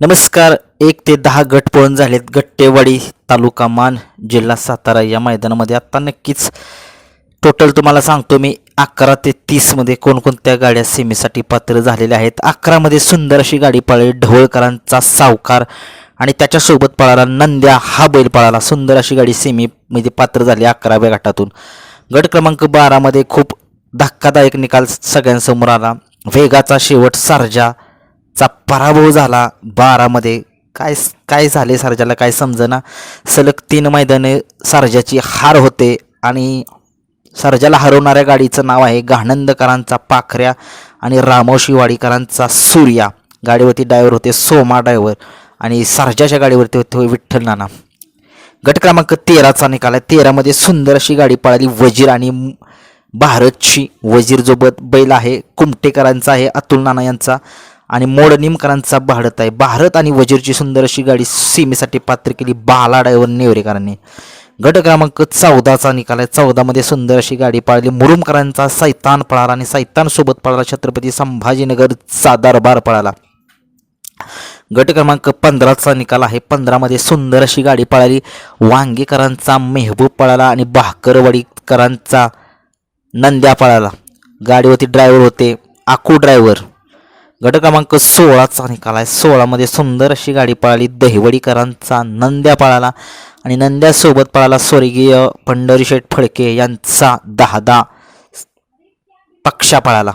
नमस्कार. एक ते दहा गट पळून झालेत. गट्टेवाडी तालुका मान जिल्हा सातारा या मैदानामध्ये. आत्ता नक्कीच टोटल तुम्हाला सांगतो मी अकरा ते तीसमध्ये कोणकोणत्या गाड्या सेमीसाठी पात्र झालेल्या आहेत. अकरामध्ये सुंदर अशी गाडी पळली ढवळकरांचा सावकार आणि त्याच्यासोबत पळाला नंद्या हा बैल पळाला. सुंदर अशी गाडी सेमीमध्ये पात्र झाली अकराव्या गटातून. गट क्रमांक बारामध्ये खूप धक्कादायक निकाल सगळ्यांसमोर आला. वेगाचा शेवट सारजा चा पराभव झाला बारामध्ये. काय काय झाले सारजाला काय समजना? सलग तीन मैदाने सारजाची हार होते आणि सारजाला हरवणाऱ्या गाडीचं नाव आहे गाणंदकरांचा पाखऱ्या आणि रामोशीवाडीकरांचा सूर्या. गाडीवरती ड्रायव्हर होते सोमा ड्रायव्हर आणि सारजाच्या गाडीवरती होते विठ्ठल नाना. गट क्रमांक तेराचा निकाल आहे. तेरामध्ये सुंदर अशी गाडी पळाली. वजीर आणि भारतची वजीर बैल आहे. कुमटेकरांचा आहे. अतुल नाना यांचा. आणि मोडनिमकरांचा भारत आहे. भारत आणि वजीरची सुंदर अशी गाडी सीमेसाठी पात्र केली. बाला डायव्हर नेवरेकरांनी. गट क्रमांक चौदाचा निकाल आहे. चौदामध्ये सुंदर अशी गाडी पाळली. मुरुमकरांचा सैतान पळाला आणि सैतानसोबत पळाला छत्रपती संभाजीनगरचा दरबार पळाला. गट क्रमांक पंधराचा निकाल आहे. पंधरामध्ये सुंदर अशी गाडी पळाली. वांगीकरांचा मेहबूब पळाला आणि भाकरवाडीकरांचा नंद्या पळाला. गाडीवरती ड्रायव्हर होते. आकू ड्रायव्हर गट क्रमांक सोळाचा निकाल आहे. सोळामध्ये सुंदर अशी गाडी पळाली. दहिवडीकरांचा नंद्या पळाला आणि नंद्यासोबत पळाला स्वर्गीय पंढरीशेठ फडके यांचा दहादा पक्षा पळाला.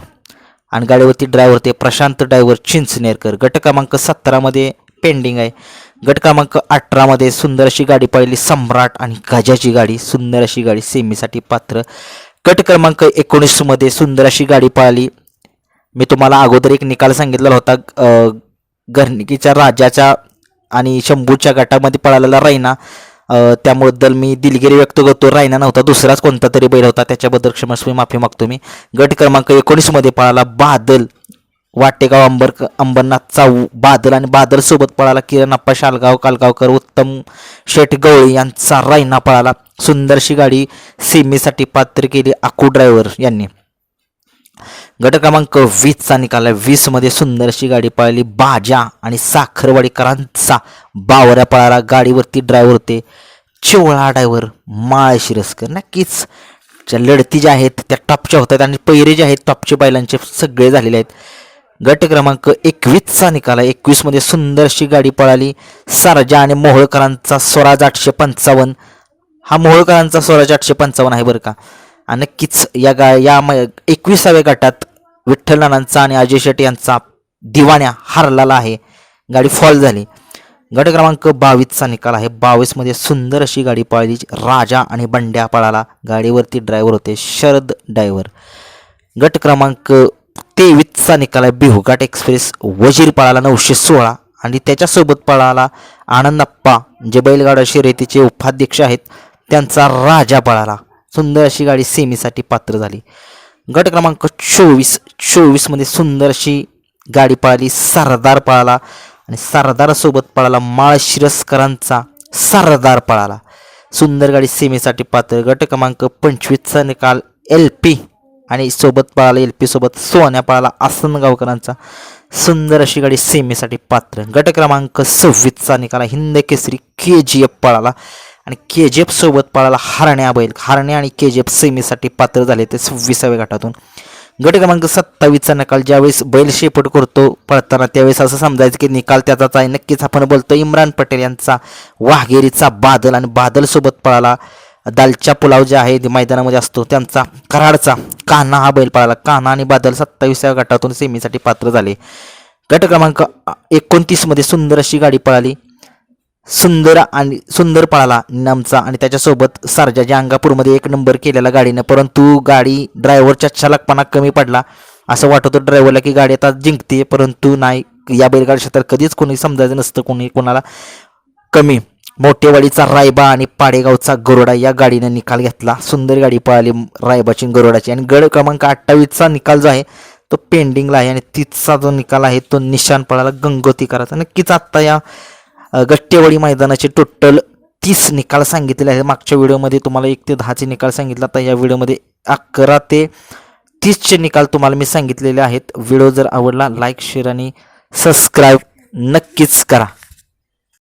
आणि गाडीवरती ड्रायव्हर ते प्रशांत ड्रायव्हर चिंचनेरकर गट क्रमांक सतरामध्ये पेंडिंग आहे. गट क्रमांक अठरामध्ये सुंदर अशी गाडी पळली. सम्राट आणि गजाची गाडी. सुंदर अशी गाडी सेमीसाठी पात्र. गट क्रमांक एकोणीसमध्ये सुंदर अशी गाडी पळाली. मी तुम्हाला अगोदर एक निकाल सांगितलेला होता अ, घरणिकीच्या राजाच्या आणि शंभूच्या गटामध्ये पळालेला रायना त्याबद्दल मी दिलगिरी व्यक्त करतो. रायना नव्हता दुसराच कोणता तरी बैल होता. त्याच्याबद्दल क्षमस्वी माफी मागतो मी. गट क्रमांक एकोणीसमध्ये पळाला बादल. वाटेगाव अंबर अंबरनाथचा बादल आणि बादल सोबत पळाला किरण अप्पा शालगाव कालगावकर उत्तम शेठ गवळी यांचा रायना पळाला. सुंदरशी गाडी सीमेसाठी पात्र केली आकू ड्रायव्हर यांनी. गट क्रमांक वीसचा निकाल आहे. वीसमध्ये सुंदरशी गाडी पळाली. बाजा आणि साखरवाडीकरांचा बावऱ्या पळाला. गाडीवरती ड्रायव्हर होते. चिवळा ड्रायव्हर माळ शिरस्कर. नक्कीच ज्या लढती ज्या आहेत त्या टॉपच्या होत आहेत आणि पहिरे जे आहेत टॉपचे बैलांचे सगळे झालेले आहेत. गट क्रमांक एकवीसचा निकाल आहे. एकवीसमध्ये सुंदर अशी गाडी पळाली. सरजा आणि मोहोळकरांचा स्वराज आठशे पंचावन्न. हा मोहोळकरांचा स्वराज आठशे पंचावन्न आहे बरं का. नक्कीच या गा या एकविसाव्या गटात विठ्ठल नानांचा आणि अजय शेट्टी यांचा दिवाण्या हारलेला आहे. गाडी फॉल झाली. गट क्रमांक बावीसचा निकाल आहे. बावीसमध्ये सुंदर अशी गाडी पळाली. राजा आणि बंड्या पळाला. गाडीवरती ड्रायव्हर होते शरद ड्रायव्हर गट क्रमांक तेवीसचा निकाल आहे. बिहुघाट एक्सप्रेस. वजीर पळाला नऊशे सोळा. आणि त्याच्यासोबत पळाला आनंदप्पा जे बैलगाडा शर्यतीचे उपाध्यक्ष आहेत त्यांचा राजा पळाला. सुंदर अशी गाडी सेमीसाठी पात्र झाली. गट क्रमांक चोवीस चोवीसमध्ये सुंदर अशी गाडी पळाली सरदार पळाला आणि सरदारासोबत पळाला माळशिरस्करांचा सरदार पळाला. सुंदर गाडी सेमीसाठी पात्र. गट क्रमांक पंचवीसचा निकाल एल पी आणि सोबत पळाला एल पी सोबत सोन्या पळाला आसनगावकरांचा सुंदर अशी गाडी सेमीसाठी पात्र. गट क्रमांक सव्वीसचा निकाल हिंद केसरी के जी एफ पळाला. आणि के जी एफसोबत पळाला हरण्या बैल हारणे आणि के जी एफ सेमीसाठी पात्र झाले ते सव्वीसाव्या गटातून. गट क्रमांक सत्तावीसचा निकाल ज्यावेळेस बैल शेपट करतो पळताना त्यावेळेस असं समजायचं की निकाल त्याचाच आहे. नक्कीच आपण बोलतो इम्रान पटेल यांचा वाघेरीचा बादल आणि बादलसोबत पळाला. दालच्या पुलाव जे आहे मैदानामध्ये असतो त्यांचा कराडचा कान्हा हा बैल पळाला. कान्हा आणि बादल सत्तावीसाव्या गटातून सेमीसाठी पात्र झाले. गट क्रमांक एकोणतीसमध्ये सुंदर अशी गाडी पळाली. सुंदर आणि सुंदर पळाला नामचा आणि त्याच्यासोबत सरजाच्या अंगापूरमध्ये एक नंबर केलेला गाडीनं परंतु गाडी ड्रायव्हरच्या चालकपणा कमी पडला. असं वाटत होतं ड्रायव्हरला की गाडी आता जिंकते परंतु नाही. या बैलगाडी क्षेत्रात कधीच कोणी समजायचं नसतं कोणी कोणाला कमी. मोठेवाडीचा रायबा आणि पाडेगावचा गरोडा या गाडीनं निकाल घेतला. सुंदर गाडी पळाली रायबाची आणि गरोडाची. आणि गड क्रमांक अठ्ठावीसचा निकाल जो आहे तो पेंडिंगला आहे. आणि तिथचा जो निकाल आहे तो निशान पळाला गंगोती करायचा नक्कीच आत्ता या गट्टेवाडी मैदानाचे टोटल तीस निकाल सांगितलेले आहेत. मागच्या व्हिडिओमध्ये तुम्हाला एक ते दहाचे निकाल सांगितला. तर या व्हिडिओमध्ये अकरा ते तीसचे निकाल तुम्हाला मी सांगितलेले आहेत. व्हिडिओ जर आवडला लाईक शेअर आणि सबस्क्राईब नक्कीच करा.